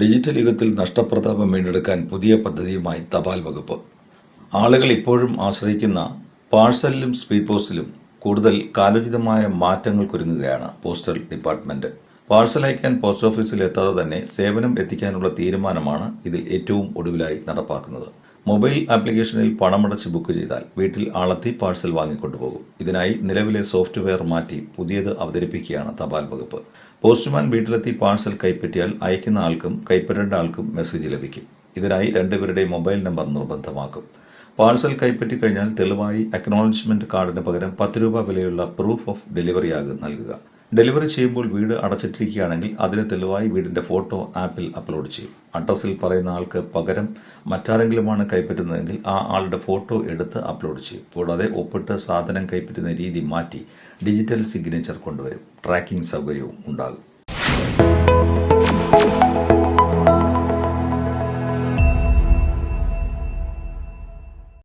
Digital യുഗത്തിൽ നഷ്ടപ്രതാപം വീണ്ടെടുക്കാൻ പുതിയ പദ്ധതിയുമായി തപാൽ വകുപ്പ്. ആളുകൾ ഇപ്പോഴും ആശ്രയിക്കുന്ന പാഴ്സലിലും സ്പീഡ് പോസ്റ്റിലും കൂടുതൽ കാലോചിതമായ മാറ്റങ്ങൾക്കൊരുങ്ങുകയാണ് പോസ്റ്റൽ ഡിപ്പാർട്ട്മെന്റ്. പാഴ്സൽ അയക്കാൻ പോസ്റ്റ് ഓഫീസിൽ എത്താതെ തന്നെ സേവനം എത്തിക്കാനുള്ള തീരുമാനമാണ് ഇതിൽ ഏറ്റവും ഒടുവിലായി നടപ്പാക്കുന്നത്. മൊബൈൽ ആപ്ലിക്കേഷനിൽ പണമടച്ച് ബുക്ക് ചെയ്താൽ വീട്ടിൽ ആളെത്തി പാഴ്സൽ വാങ്ങിക്കൊണ്ടുപോകും. ഇതിനായി നിലവിലെ സോഫ്റ്റ്വെയർ മാറ്റി പുതിയത് അവതരിപ്പിക്കുകയാണ് തപാൽ വകുപ്പ്. പോസ്റ്റ്മാൻ വീട്ടിലെത്തി പാഴ്സൽ കൈപ്പറ്റിയാൽ അയക്കുന്ന ആൾക്കും കൈപ്പറ്റേണ്ട ആൾക്കും മെസ്സേജ് ലഭിക്കും. ഇതിനായി രണ്ടുപേരുടെ മൊബൈൽ നമ്പർ നിർബന്ധമാക്കും. പാഴ്സൽ കൈപ്പറ്റി കഴിഞ്ഞാൽ തെളിവായി അക്നോളജ്മെന്റ് കാർഡിന് പകരം പത്ത് രൂപ വിലയുള്ള പ്രൂഫ് ഓഫ് ഡെലിവറിയാകും നൽകുക. ഡെലിവറി ചെയ്യുമ്പോൾ വീട് അടച്ചിട്ടിരിക്കുകയാണെങ്കിൽ അതിന് തെളിവായി വീടിന്റെ ഫോട്ടോ ആപ്പിൽ അപ്ലോഡ് ചെയ്യും. അഡ്രസ്സിൽ പറയുന്ന ആൾക്ക് പകരം മറ്റാരെങ്കിലുമാണ് കൈപ്പറ്റുന്നതെങ്കിൽ ആ ആളുടെ ഫോട്ടോ എടുത്ത് അപ്ലോഡ് ചെയ്യും. കൂടാതെ ഒപ്പിട്ട് സാധനം കൈപ്പറ്റുന്ന രീതി മാറ്റി ഡിജിറ്റൽ സിഗ്നേച്ചർ കൊണ്ടുവരും. ട്രാക്കിംഗ് സൗകര്യവും ഉണ്ടാകും.